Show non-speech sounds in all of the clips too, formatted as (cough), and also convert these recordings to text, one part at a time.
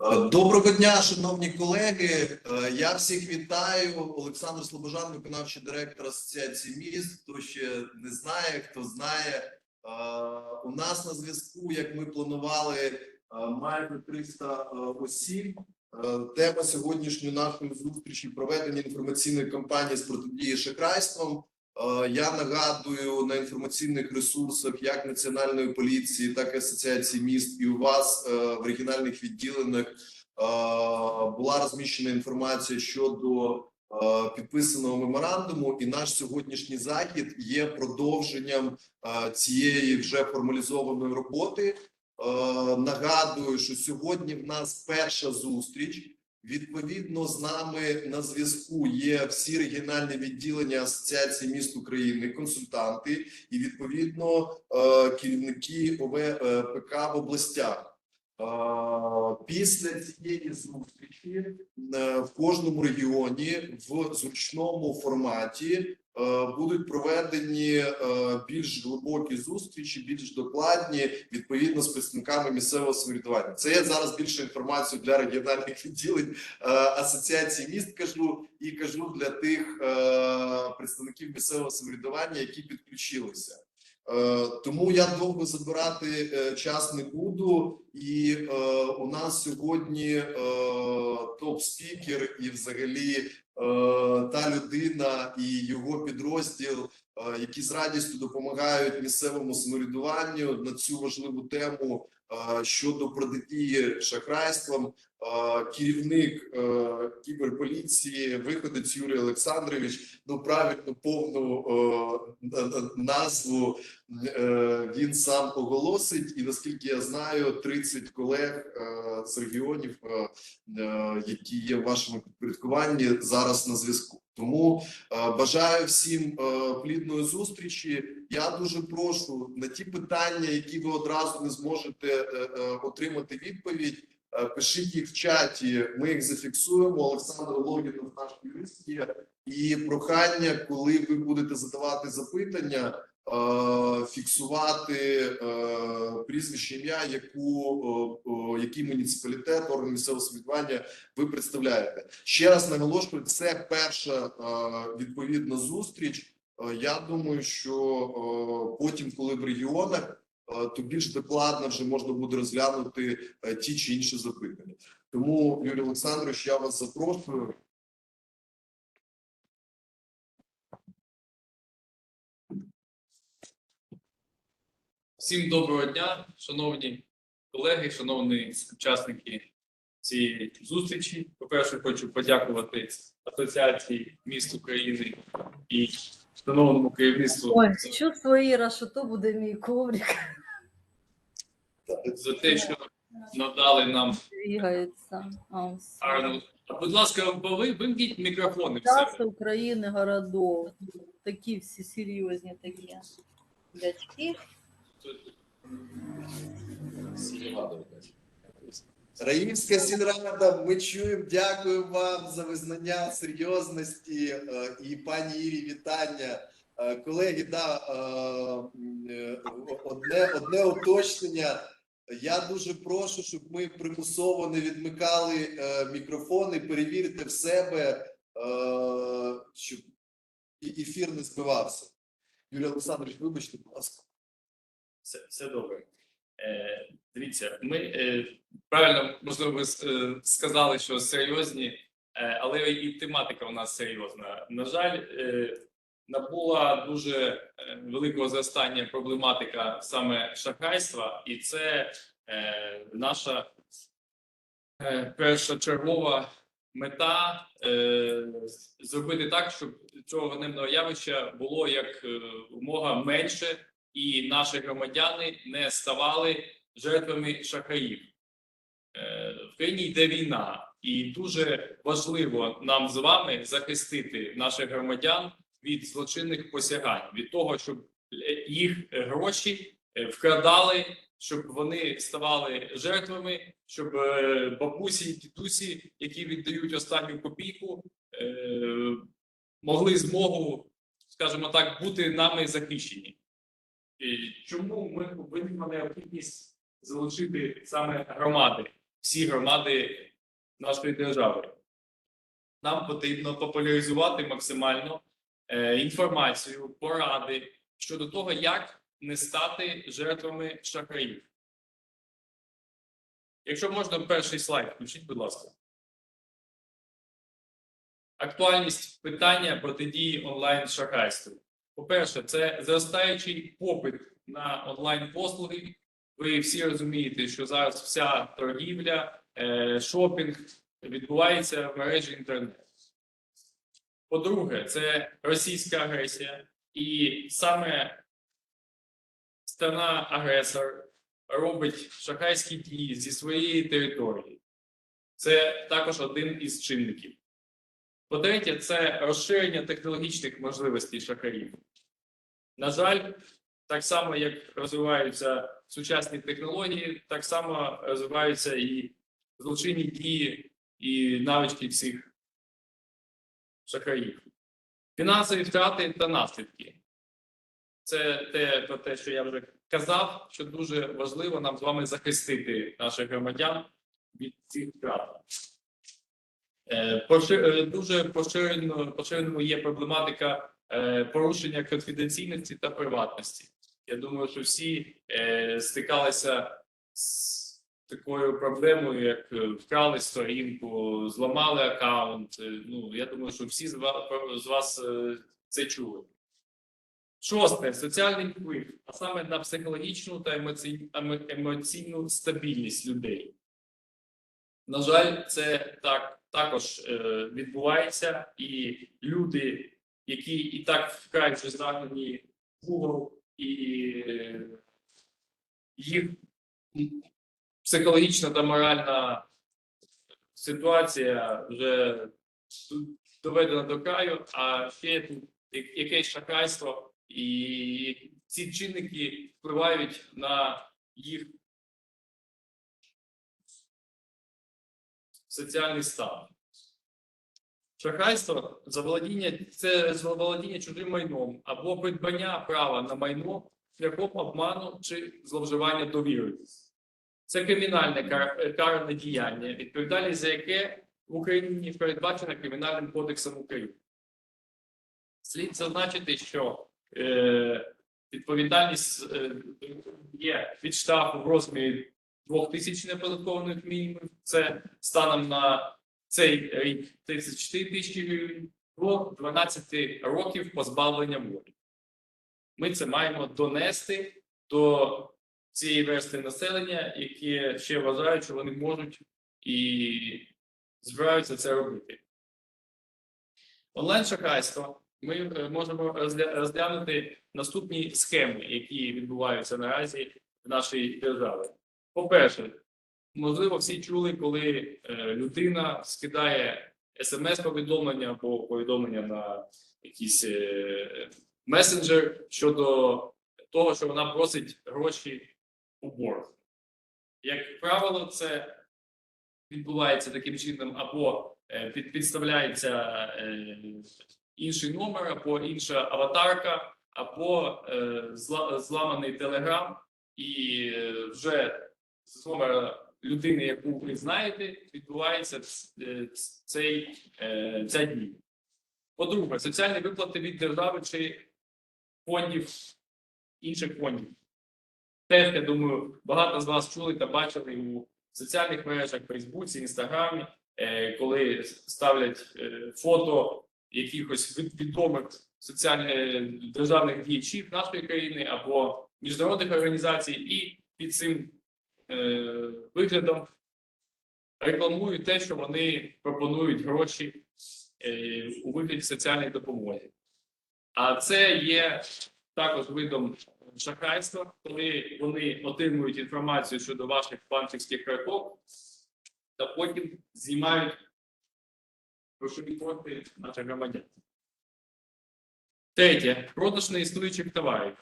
Е, Доброго дня, шановні колеги. Е, Я всіх вітаю. Олександр Слобожан, виконавчий директор Асоціації міст. Хто ще не знає, хто знає. Е, У нас на зв'язку, як ми планували, майже 300 е, осіб. Тема сьогоднішньої нашої зустрічі проведення інформаційної кампанії з протидії шахрайствам. Е, Я нагадую на інформаційних ресурсах як національної поліції, так і асоціації міст, і у вас е, в регіональних відділеннях е, була розміщена інформація щодо підписаного меморандуму. І наш сьогоднішній захід є продовженням цієї вже формалізованої роботи. Нагадую, що сьогодні в нас перша зустріч. Відповідно, з нами на зв'язку є всі регіональні відділення Асоціації міст України, консультанти і відповідно е, керівники ОВ е, в областях. Е, Після цієї зустрічі в кожному регіоні в зручному форматі будуть проведені е, більш глибокі зустрічі, більш докладні відповідно з представниками місцевого самоврядування. Це я зараз більше інформацію для регіональних відділень е, асоціації міст кажу і кажу для тих е, представників місцевого самоврядування, які підключилися. Е, Тому я довго забирати е, час не буду, і е, у нас сьогодні топ-спікер і взагалі та людина і його підрозділ, які з радістю допомагають місцевому самоврядуванню на цю важливу тему е, щодо протидії шахрайствам. Е, Керівник е, кіберполіції, виходець Юрій Олександрович. Ну правильно повну е, на- на- назву е, він сам оголосить, і наскільки я знаю, 30 колег е, з регіонів, е, е, які є в вашому підпорядкуванні, зараз на зв'язку. Тому е, бажаю всім е, плідної зустрічі. Я дуже прошу на ті питання, які ви одразу не зможете е, отримати відповідь. Пишіть їх в чаті, ми їх зафіксуємо. Олександр Логінов, наш юрист є. І прохання, коли ви будете задавати запитання, фіксувати е, прізвище ім'я, яку е, е, який муніципалітет, орган місцевого самоврядування ви представляєте. Ще раз наголошую, це перша е, відповідна зустріч. Е, Я думаю, що е, потім, коли в регіонах, е, то більш докладно вже можна буде розглянути е, ті чи інші запитання. Тому, Юрій Олександрович, я вас запрошую. Всім доброго дня, шановні колеги, шановні учасники цієї зустрічі. По-перше, хочу подякувати Асоціації міст України і шановному керівництву Ой, чувство Іра, що то буде мій коврик, за те, що надали нам гарну. А, Будь ласка, ви вимкніть мікрофони себе. України, городов. Такі всі серйозні такі. Дядьки. Раївська сільрада, ми чуємо, дякую вам за визнання серйозності е, і пані Ірі вітання. Е, Колеги, да, е, одне, одне уточнення. Я дуже прошу, щоб ми примусово не відмикали мікрофони, перевірте в себе, щоб ефір не збивався. Юрій Олександрович, вибачте, будь ласка. Все, все добре. Е, дивіться, ми е, правильно можливо ви е, сказали, що серйозні, е, але і тематика у нас серйозна. На жаль, е, набула дуже е, великого зростання проблематика саме шахрайства, і це е, наша е, першочергова мета е, зробити так, щоб цього ганебного явища було як е, умога менше і наші громадяни не ставали жертвами шахраїв. Е, В країні йде війна, і дуже важливо нам з вами захистити наших громадян від злочинних посягань, від того, щоб е, їх гроші е, вкрадали, щоб вони ставали жертвами, щоб бабусі і дідусі, які віддають останню копійку, могли змогу, скажімо так, бути нами захищені. Чому ми повинні необхідність залучити саме громади? всі громади нашої держави. Нам потрібно популяризувати максимально е, інформацію, поради щодо того, як не стати жертвами шахраїв. Якщо можна, перший слайд, включіть, будь ласка. Актуальність питання протидії онлайн шахрайству. По-перше, це зростаючий попит на онлайн послуги. Ви всі розумієте, що зараз вся торгівля, е, шопінг відбувається в мережі інтернету. По-друге, це російська агресія, і саме страна-агресор робить шахрайські дії зі своєї території. Це також один із чинників. По-третє, це розширення технологічних можливостей шахарів. На жаль, так само, як розвиваються сучасні технології, так само розвиваються і злочинні дії і навички всіх шахраїв. Фінансові втрати та наслідки. Це те, про те, що я вже казав, що дуже важливо нам з вами захистити наших громадян від цих втрат. Е, е, Дуже поширено, поширеною є проблематика е, порушення конфіденційності та приватності. Я думаю, що всі стикалися з такою проблемою, як вкрали сторінку, зламали аккаунт. Ну, я думаю, що всі з вас, це чули. Шосте соціальний вплив, а саме на психологічну та емоцій- емоційну стабільність людей. На жаль, це так також е, відбувається, і люди, які і так вкрай вже загнані Google, і е, їх психологічна та моральна ситуація вже доведена до краю, а ще якесь шахрайство, і ці чинники впливають на їх соціальний стан. Шахрайство заволодіння це заволодіння чужим майном або придбання права на майно шляхом обману чи зловживання довірою. Це кримінальне кар- каране діяння, відповідальність за яке в Україні передбачена Кримінальним кодексом України. Слід зазначити, що е, відповідальність е, є від штрафу в розмірі 2000 неоподаткованих мінімумів. Це станом на цей рік 34 тисячі гривень до 12 років позбавлення волі. Ми це маємо донести до цієї верстви населення, які ще вважають, що вони можуть і збираються це робити. Онлайн-шахрайство ми е, можемо розглянути наступні схеми, які відбуваються наразі в нашій державі. По-перше, можливо, всі чули, коли е, людина скидає смс-повідомлення або повідомлення на якийсь е, месенджер щодо того, що вона просить гроші у борг. Як правило, це відбувається таким чином, або е, під, підставляється інший номер, або інша аватарка, або зламаний телеграм, і вже з номера людини, яку ви знаєте, відбувається е, цей, е, ця дія. По-друге, соціальні виплати від держави чи фондів інших фондів. Теж, я думаю, багато з вас чули та бачили у соціальних мережах, Фейсбуці, Інстаграмі, е, коли ставлять фото якихось від- відомих соціальних державних діячів нашої країни або міжнародних організацій, і під цим виглядом рекламують те, що вони пропонують гроші е, у вигляді соціальної допомоги. А це є також видом шахрайства, коли вони отримують інформацію щодо ваших банківських карток та потім знімають грошові кошти наших громадян. Третє продаж неіснуючих товарів.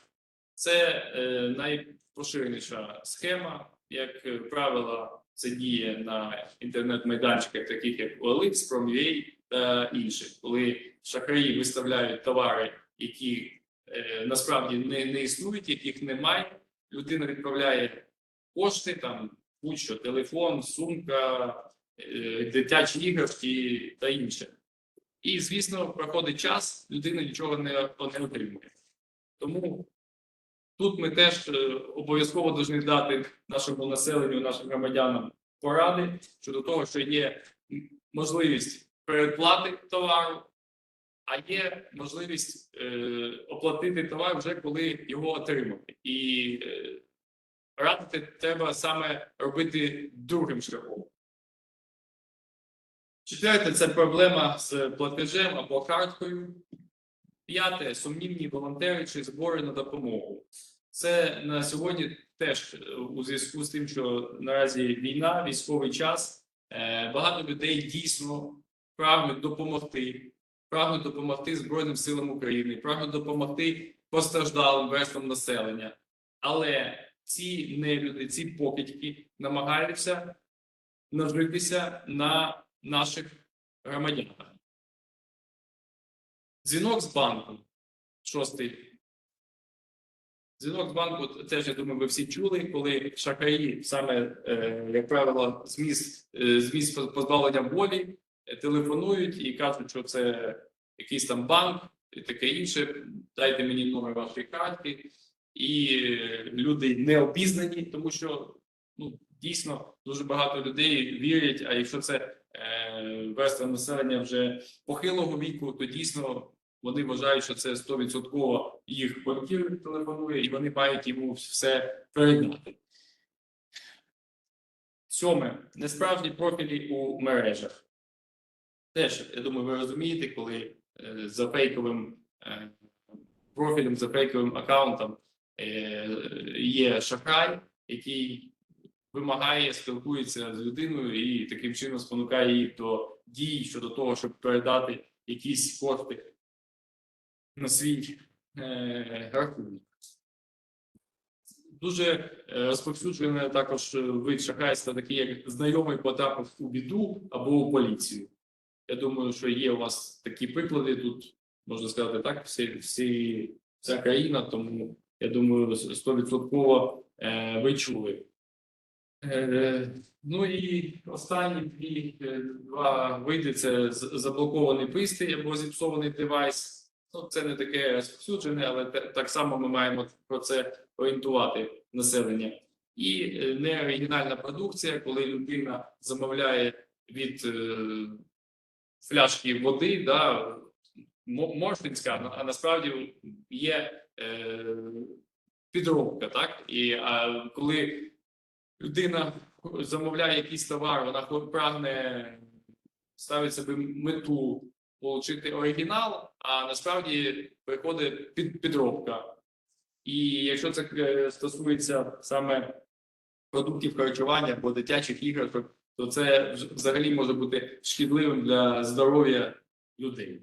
Це е, найпоширеніша схема. Як е, правило, це діє на інтернет-майданчиках, таких як OLX, Prom.ua та інших, коли шахраї виставляють товари, які е, насправді не, не існують, яких немає. Людина відправляє кошти, там будь-що телефон, сумка, е, дитячі іграшки та інше. І, звісно, проходить час, людина нічого не, не отримує. Тому тут ми теж е, обов'язково повинні дати нашому населенню, нашим громадянам поради щодо того, що є можливість передплати товару, а є можливість е, оплатити товар вже коли його отримати. І е, радити треба саме робити другим шляхом. Четверте це проблема з платежем або карткою. П'яте сумнівні волонтери чи збори на допомогу. Це на сьогодні теж е, у зв'язку з тим, що наразі війна, військовий час. е, Багато людей дійсно прагнуть допомогти, прагнуть допомогти Збройним силам України, прагнуть допомогти постраждалим верствам населення. Але ці нелюди, ці покидьки намагаються нажитися на наших громадянах. Дзвінок з банку. Шостий. Дзвінок з банку теж, я думаю, ви всі чули, коли шахраї, саме, е, як правило, з місць, е, з місць позбавлення волі е, телефонують і кажуть, що це якийсь там банк і таке інше. Дайте мені номер вашої картки. І е, люди не обізнані, тому що ну, дійсно дуже багато людей вірять. А якщо це е, верства населення вже похилого віку, то дійсно вони вважають, що це 100% їх банкір телефонує, і вони мають йому все передати. Сьоме несправжні профілі у мережах. Теж, я думаю, ви розумієте, коли е, за фейковим е, профілем, за фейковим аккаунтом е, є шахрай, який вимагає, спілкується з людиною і таким чином спонукає її до дій щодо того, щоб передати якісь кошти на свій е, рахунок. Дуже е, розповсюджений також вид шахрайства, такий як знайомий потрапив у біду або у поліцію. Я думаю, що є у вас такі приклади тут, можна сказати так, всі, всі, вся країна, тому я думаю, 100% е, ви чули. Ну і останні дві два види це заблокований пристрій або зіпсований девайс. Ну, це не таке розповсюджене, але так само ми маємо про це орієнтувати населення. І е, неоригінальна продукція, коли людина замовляє від е, фляжки води, да, мо- морфінська, а насправді є е, підробка, так? І а, коли людина замовляє якийсь товар, вона прагне ставить собі мету отримати оригінал, а насправді приходить під, підробка. І якщо це е, стосується саме продуктів харчування або дитячих іграшок, то це взагалі може бути шкідливим для здоров'я людей.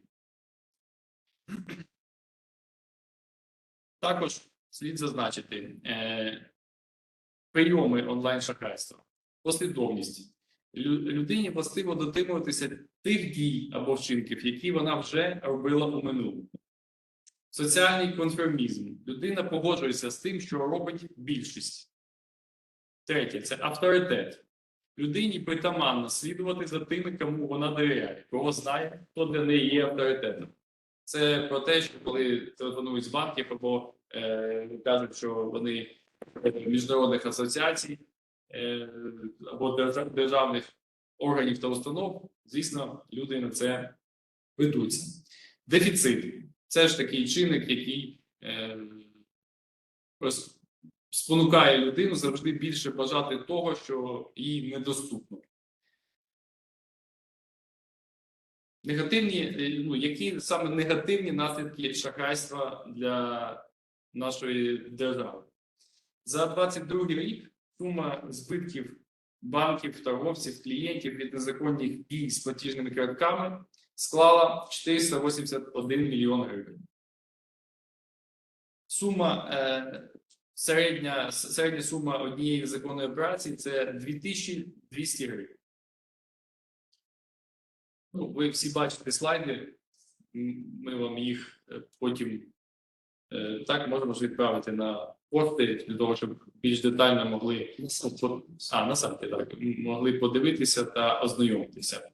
Також слід зазначити е, прийоми онлайн-шахрайства, послідовність. Лю- Людині властиво дотримуватися тих дій або вчинків, які вона вже робила у минулому. Соціальний конформізм. Людина погоджується з тим, що робить більшість. Третє це авторитет. Людині притаманно слідувати за тими, кому вона довіряє, кого знає, хто для неї є авторитетом. Це про те, що коли телефонують з банків або е, кажуть, що вони е, міжнародних асоціацій або державних органів та установ, звісно, люди на це ведуться. Дефіцит це ж такий чинник, який е, спонукає людину завжди більше бажати того, що їй недоступно. Негативні, е, ну, які саме негативні наслідки шахрайства для нашої держави? За 22 рік сума збитків банків, торговців, клієнтів від незаконних дій з платіжними картками склала 481 мільйон гривень. Сума е, середня, середня сума однієї законної операції це 2200 гривень. Ну, ви всі бачите слайди, ми вам їх е, потім Е, Так, можемо відправити на пошти для того, щоб більш детально могли а, на сайті, так, могли подивитися та ознайомитися.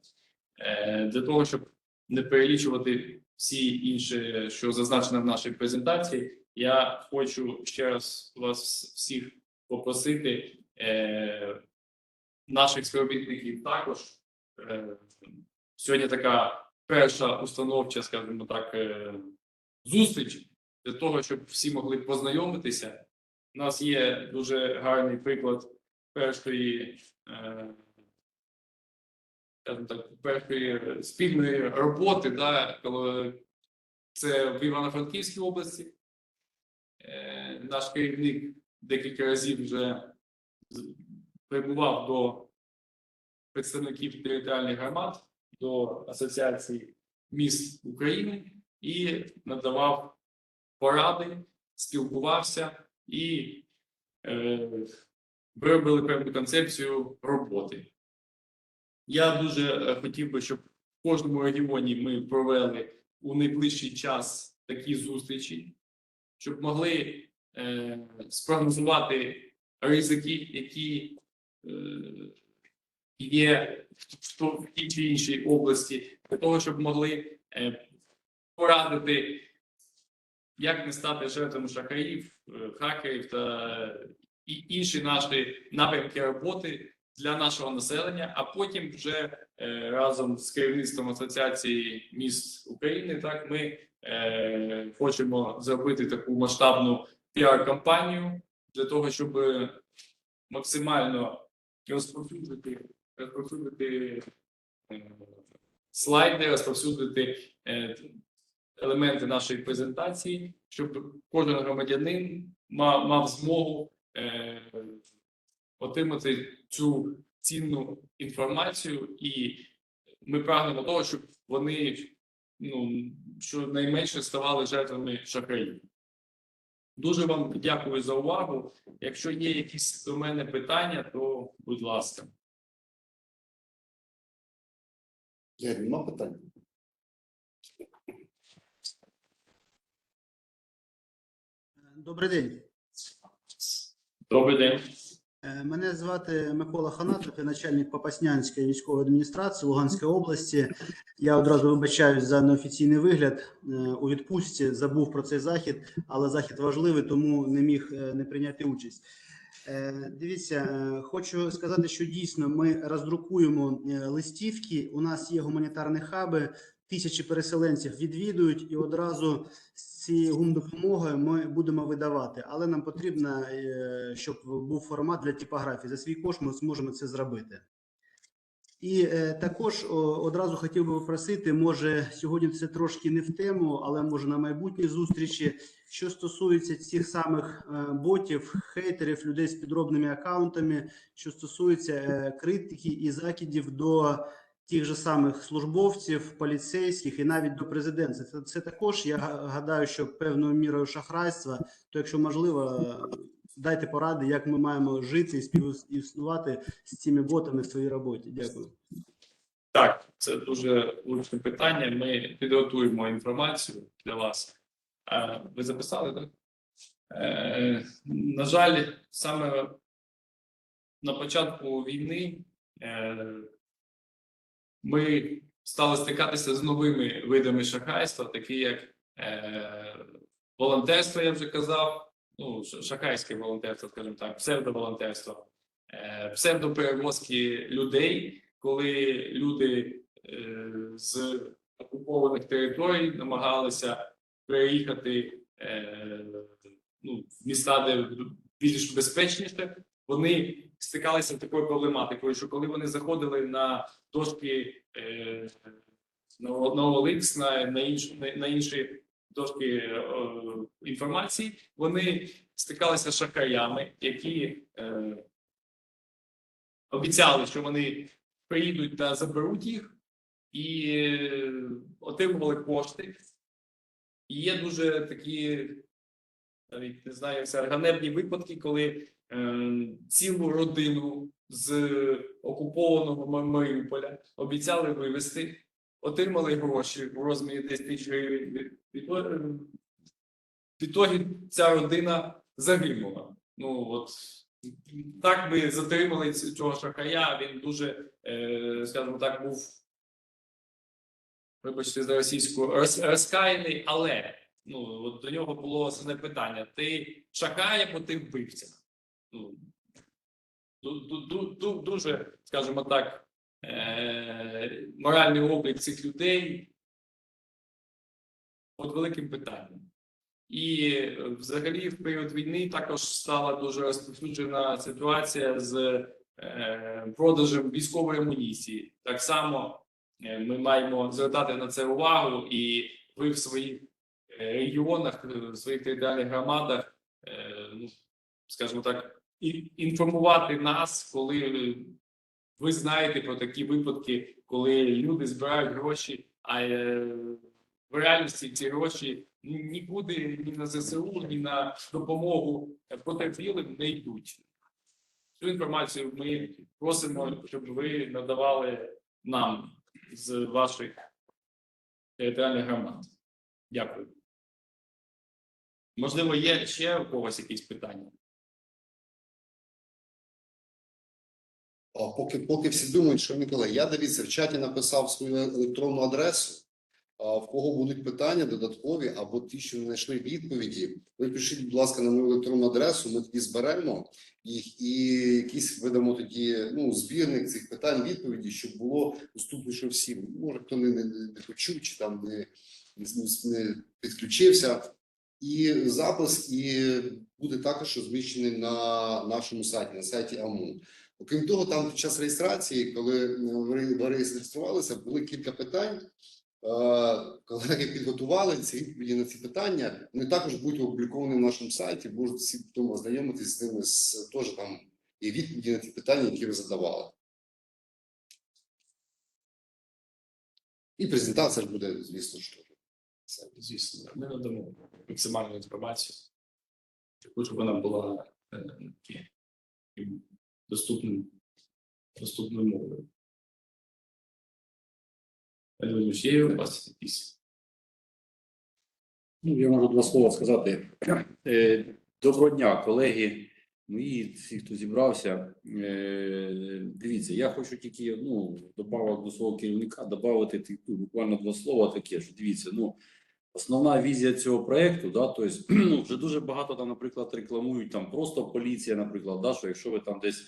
Е, Для того, щоб не перелічувати всі інші, що зазначено в нашій презентації, я хочу ще раз вас всіх попросити е, наших співробітників також. Е, сьогодні така перша установча, скажімо так, е, зустріч для того, щоб всі могли познайомитися. У нас є дуже гарний приклад першої, е, скажімо так, першої спільної роботи, да, коли це в Івано-Франківській області. Е, наш керівник декілька разів вже прибував до представників територіальних громад, до Асоціації міст України і надавав поради, спілкувався і е, виробили певну концепцію роботи. Я дуже е, хотів би, щоб в кожному регіоні ми провели у найближчий час такі зустрічі, щоб могли е, спрогнозувати ризики, які е, є в тій чи іншій області, для того, щоб могли е, порадити, як не стати жертвами шахраїв, хакерів та і інші наші напрямки роботи для нашого населення, а потім вже е, разом з керівництвом Асоціації міст України, так ми е, хочемо зробити таку масштабну піар-кампанію для того, щоб максимально розповсюдити, розповсюдити е, слайди, розповсюдити елементи нашої презентації, щоб кожен громадянин мав, мав змогу е, отримати цю цінну інформацію, і ми прагнемо того, щоб вони ну, щонайменше ставали жертвами шахраїв. Дуже вам дякую за увагу. Якщо є якісь до мене питання, то будь ласка. Я нема питань. Добрий день. Добрий день. Е, Мене звати Микола Ханатов, я начальник Попаснянської військової адміністрації Луганської області. Я одразу вибачаюсь за неофіційний вигляд е, у відпустці. Забув про цей захід, але захід важливий, тому не міг е, не прийняти участь. Дивіться, хочу сказати, що дійсно ми роздрукуємо листівки. У нас є гуманітарні хаби, тисячі переселенців відвідують і одразу з цією гумдопомогою ми будемо видавати, але нам потрібно, е, щоб був формат для типографії. За свій кошт ми зможемо це зробити. І е, також о, одразу хотів би попросити, може сьогодні це трошки не в тему, але може на майбутній зустрічі, що стосується цих самих е, ботів, хейтерів, людей з підробними акаунтами, що стосується е, критики і закидів до тих же самих службовців, поліцейських і навіть до президента. Це, це також я гадаю, що певною мірою шахрайства. То, якщо можливо, дайте поради, як ми маємо жити і співіснувати з цими ботами в своїй роботі. Дякую. Так, це дуже влучне питання. Ми підготуємо інформацію для вас. Е, Ви записали, так? Е, На жаль, саме на початку війни е, ми стали стикатися з новими видами шахрайства, такі як е, волонтерство, я вже казав, ну, ш- шахрайське волонтерство, скажімо так, псевдоволонтерство, е, псевдоперевозки людей, коли люди е, з окупованих територій намагалися переїхати е, ну, в міста, де більш безпечніше, вони стикалися з такою проблематикою, що коли вони заходили на дошки е, на, на на, інші, на інші дошки е, інформації, вони стикалися з шахраями, які е, обіцяли, що вони приїдуть та заберуть їх, і е, отримували кошти. І є дуже такі, навіть не знаю, ганебні випадки, коли е, цілу родину з окупованого Маріуполя обіцяли вивезти, отримали гроші у розмірі 10 тисяч гривень від, в ітогі ця родина загинула. Ну от так ми затримали цього шахрая. Він дуже, е, скажімо так, був. Вибачте за російську роз, розкаяний, але ну от до нього було основне питання: ти шахрай або ти вбивця? Ну, дуже, скажімо так, е, моральний облік цих людей під великим питанням. І взагалі в період війни також стала дуже розповсюджена ситуація з е, продажем військової амуніції. Так само е, ми маємо звертати на це увагу, і ви в своїх регіонах, в своїх територіальних громадах, ну, скажімо так, інформувати нас, коли ви знаєте про такі випадки, коли люди збирають гроші, а е, в реальності ці гроші нікуди ні на ЗСУ, ні на допомогу потерпілим не йдуть. Цю інформацію ми просимо, щоб ви надавали нам з ваших територіальних громад. Дякую. Можливо, є ще у когось якісь питання? Поки, поки всі думають, що Микола, я дивіться, в чаті написав свою електронну адресу. В кого будуть питання додаткові або ті, що не знайшли відповіді, ви пишіть, будь ласка, на мою електронну адресу. Ми тоді зберемо їх і якийсь видамо тоді ну збірник цих питань, відповіді, щоб було доступніше всім. Може, хто не, не, не почув чи там не, не підключився. І запис і буде також розміщений на нашому сайті, на сайті АМУ. Окрім того, там під час реєстрації, коли е, ви реєструвалися, були кілька питань. Е, Колеги підготували ці відповіді на ці питання. Вони також будуть опубліковані на нашому сайті. Можуть всі вдома знайомитися з ними з теж там і відповіді на ті питання, які ви задавали. І презентація ж буде, звісно. Це. Звісно, ми надамо максимальну інформацію, щоб вона була е, доступним, доступною мовою. Є у вас якісь Ну, я можу два слова сказати. Е, Доброго дня, колеги. І всі, хто зібрався. Е, Дивіться, я хочу тільки ну, добавок до свого керівника, додати ну, буквально два слова таке, що дивіться, ну, основна візія цього проекту, да, тобто, (clears throat) ну, вже дуже багато там, наприклад, рекламують там просто поліція, наприклад, да, що якщо ви там десь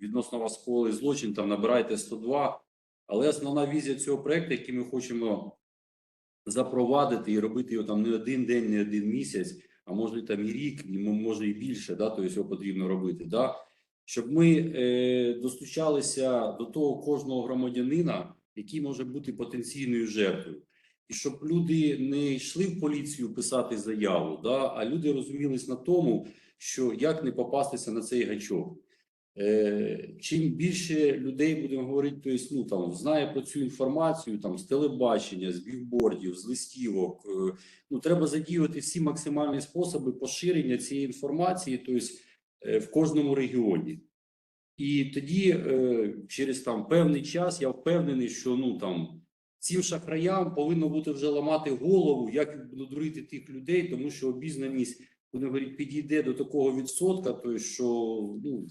відносно вас скоїли злочин, там набираєте 102. Але основна візія цього проекту, який ми хочемо запровадити і робити його там не один день, не один місяць, а може там і рік, і може і більше, да, тобто його потрібно робити. Да? Щоб ми е, достучалися до того кожного громадянина, який може бути потенційною жертвою. І щоб люди не йшли в поліцію писати заяву, да, а люди розумілись на тому, що як не попастися на цей гачок. Е, чим більше людей будемо говорити, то есть, ну там знає про цю інформацію, там з телебачення, з бігбордів, з листівок. е, ну треба задіювати всі максимальні способи поширення цієї інформації, то есть, е, в кожному регіоні. І тоді, через там певний час, я впевнений, що ну там цим шахраям повинно бути вже ламати голову, як надурити тих людей, тому що обізнаність, будемо говорити, підійде до такого відсотка, то що ну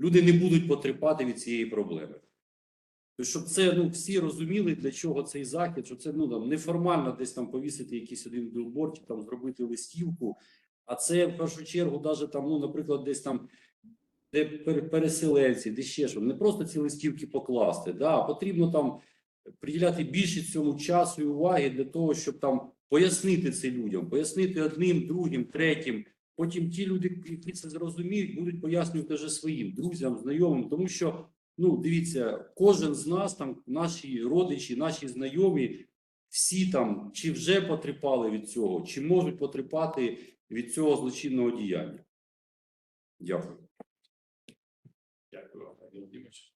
люди не будуть потерпати від цієї проблеми. Тобто, щоб це ну всі розуміли, для чого цей захід, що це ну там неформально десь там повісити якийсь один білборд, там зробити листівку. А це в першу чергу, навіть там, ну, наприклад, десь там, де переселенці, де ще що, не просто ці листівки покласти, да, потрібно там приділяти більше цьому часу і уваги для того, щоб там пояснити це людям, пояснити одним, другим, третім. Потім ті люди, які це зрозуміють, будуть пояснювати вже своїм друзям, знайомим, тому що ну дивіться, кожен з нас, там наші родичі, наші знайомі, всі там чи вже потрапали від цього, чи можуть потрапати від цього злочинного діяння. Дякую. Дякую, Володимирович.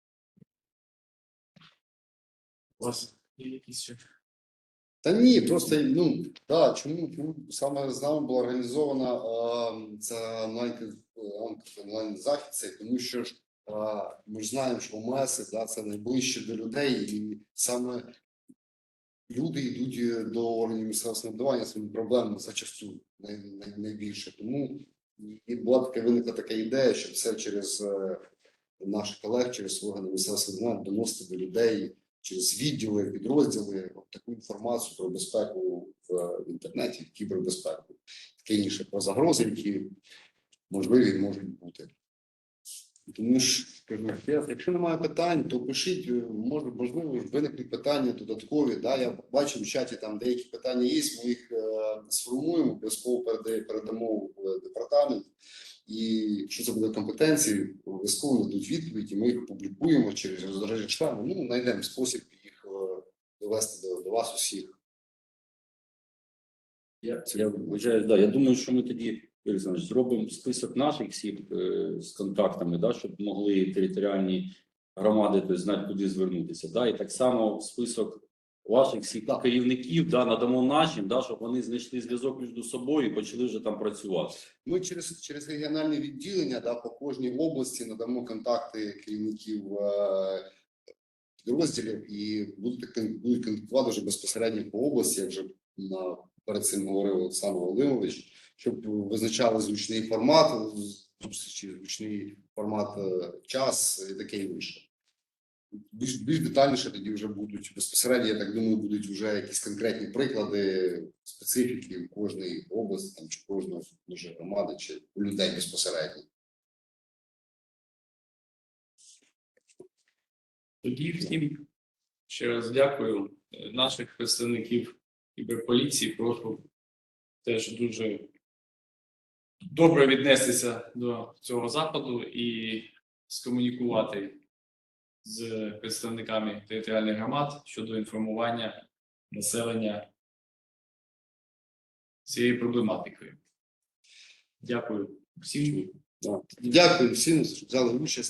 У вас є якісь ще? Та ні, просто ну да, чому, чому саме з нами була організована е, ця онлайн онлайн захід, тому що ж е, ми ж знаємо, що ОМС да, це найближче до людей, і саме люди йдуть е, до органів місцевого самоврядування своїми проблемами зачасту най, най, найбільше. Тому і була така виникла така ідея, щоб це через е, наших колег, через органи місцевого самоврядування доносити до людей через відділи, підрозділи от таку інформацію про безпеку в інтернеті, кібербезпеку, таке інше про загрози, які можливі можуть бути. Тому ж кажу, якщо немає питань, то пишіть, е, може, можливо, виникнуть питання додаткові. Да? Я бачу в чаті там деякі питання є, ми їх е, сформуємо, обов'язково переда- передамо в департамент. І якщо це буде компетенції, обов'язково дадуть відповіді, ми їх публікуємо через роздорожжя штабу. Ну, знайдемо спосіб їх е, довести до, до вас усіх. Я, я вважаю, да, я думаю, що ми тоді, Юрій Олександрович, зробимо список наших всіх е, з контактами, да, щоб могли територіальні громади тобто, знати, куди звернутися. Да, і так само список ваших всіх Так. керівників да, надамо нашим, да, щоб вони знайшли зв'язок між собою і почали вже там працювати. Ми через, через регіональні відділення да, по кожній області надамо контакти керівників е, підрозділів і будуть, будуть контактувати вже безпосередньо по області, як вже на, перед цим говорив Олександр Володимирович, щоб визначали зручний формат зустрічі, зручний формат е, час і таке інше. Більш, більш детальніше тоді вже будуть безпосередньо, я так думаю, будуть вже якісь конкретні приклади специфіки кожної області там, чи кожної громади, чи у людей безпосередньо. Тоді всім ще раз дякую. Е, Наших представників кіберполіції прошу теж дуже добре віднестися до цього заходу і скомунікувати з представниками територіальних громад щодо інформування населення цією проблематикою. Дякую всім. Дякую всім, за участь.